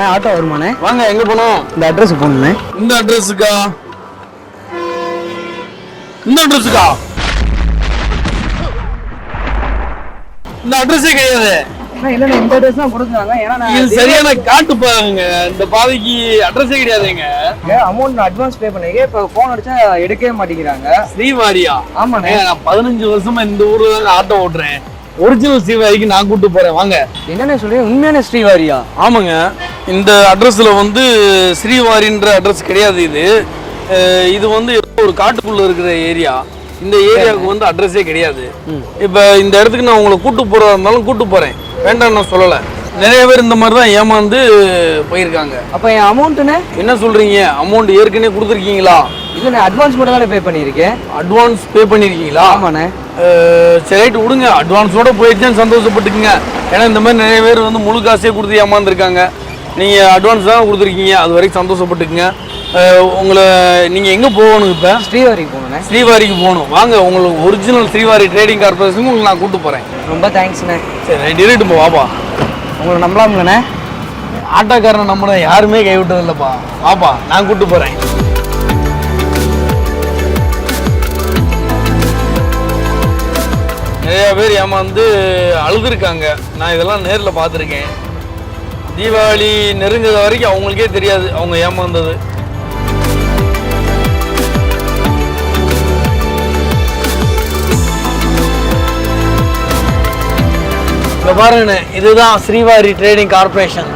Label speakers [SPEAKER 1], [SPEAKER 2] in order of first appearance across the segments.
[SPEAKER 1] அண்ணா auto வருமாண்ணே
[SPEAKER 2] வாங்க எங்க போனோம்
[SPEAKER 1] இந்த அட்ரஸ் போகணுண்ணே
[SPEAKER 2] இந்த அட்ரஸுக்கா இந்த அட்ரஸுக்கா இந்த அட்ரஸே கிடையாது.
[SPEAKER 1] இந்த அட்ரஸ் தான் கொடுக்குறாங்க ஏன்னா
[SPEAKER 2] இது சரியான காட்டு பாருங்க. இந்த பாதைக்கு அட்ரஸே கிடையாதுங்க
[SPEAKER 1] அமௌண்ட் நான் அட்வான்ஸ் பே பண்ணிருக்கேன் இப்போ ஃபோன் அடிச்சா எடுக்கவே மாட்டேங்கிறாங்க.
[SPEAKER 2] ஸ்ரீவாரியா?
[SPEAKER 1] ஆமாண்ணே.
[SPEAKER 2] நான் பதினஞ்சு வருஷமா இந்த ஊர்ல ஆட்டோ ஓட்டுறேன். ஒரிஜினல் ஸ்ரீவாரிக்கு நான் கூட்டு போறேன். வாங்க.
[SPEAKER 1] என்னண்ணே சொல்றீங்க? உண்மையான ஸ்ரீவாரியா?
[SPEAKER 2] ஆமாங்க. இந்த அட்ரஸ்ல வந்து ஸ்ரீவாரின்ற அட்ரஸ் கிடையாது இது. இது வந்து ஒரு காட்டுக்குள்ள இருக்கிற ஏரியா இந்த ஏரியாவுக்கு வந்து அட்ரஸே கிடையாது. இப்போ இந்த இடத்துக்கு நான் உங்களை கூட்டு போறதா இருந்தாலும் கூட்டு போறேன். வேண்டாம் நான் சொல்லலை. நிறைய பேர் இந்த மாதிரி தான் ஏமாந்து போயிருக்காங்க.
[SPEAKER 1] அப்போ என் அமௌண்ட்டுண்ணே
[SPEAKER 2] என்ன சொல்றீங்க? அமௌண்ட் ஏற்கனவே கொடுத்துருக்கீங்களா?
[SPEAKER 1] இல்லைண்ணே அட்வான்ஸ் மட்டும் தானே பே பண்ணியிருக்கேன்.
[SPEAKER 2] அட்வான்ஸ் பே பண்ணிருக்கீங்களா?
[SPEAKER 1] ஆமாண்ணே.
[SPEAKER 2] சரி ரைட்டு விடுங்க அட்வான்ஸோட போயிடுச்சேன்னு சந்தோஷப்பட்டுக்குங்க. ஏன்னா இந்த மாதிரி நிறைய பேர் வந்து முழு காசே கொடுத்து ஏமாந்துருக்காங்க. நீங்கள் அட்வான்ஸ் தான் கொடுத்துருக்கீங்க. அது வரைக்கும் சந்தோஷப்பட்டுக்குங்க. உங்களை நீங்கள் எங்கே போகணும் இப்போ?
[SPEAKER 1] ஸ்ரீவாரிக்கு போகணுண்ணே
[SPEAKER 2] ஸ்ரீவாரிக்கு போகணும். வாங்க உங்களுக்கு ஒரிஜினல் ஸ்ரீவாரி ட்ரேடிங் கார்பரேஷனுக்கு உங்களுக்கு நான் கூட்டு போகிறேன்
[SPEAKER 1] ரொம்ப தேங்க்ஸ்ண்ணே
[SPEAKER 2] சரி ரைட் இருட்டு வாப்பா.
[SPEAKER 1] உங்களை நம்பலாம்லண்ணே.
[SPEAKER 2] ஆட்டோக்காரனை நம்மளை யாருமே கைவிட்டது இல்லைப்பா வாப்பா நான் கூட்டு போகிறேன் நிறைய பேர் ஏமாந்து அழுதுருக்காங்க. நான் இதெல்லாம் நேரில் பார்த்துருக்கேன். தீபாவளி நெருங்குற வரைக்கும் அவங்களுக்கே தெரியாது அவங்க ஏமாந்தது. இப்போ பாருங்கண்ணே இதுதான் ஸ்ரீவாரி ட்ரேடிங் கார்பரேஷன்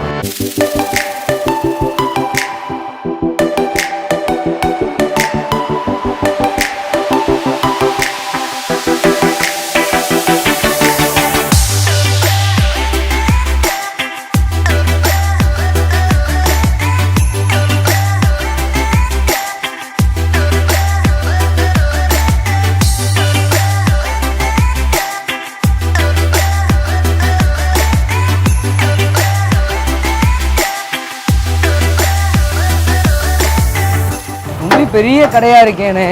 [SPEAKER 1] பெரிய கடையா இருக்கேனே.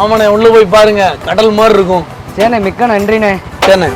[SPEAKER 2] ஆமாண்ணே உள்ளே போய் பாருங்க. கடல் மாதிரி இருக்கும்.
[SPEAKER 1] சரிண்ணே மிக்க நன்றிண்ணே.
[SPEAKER 2] சரிண்ணே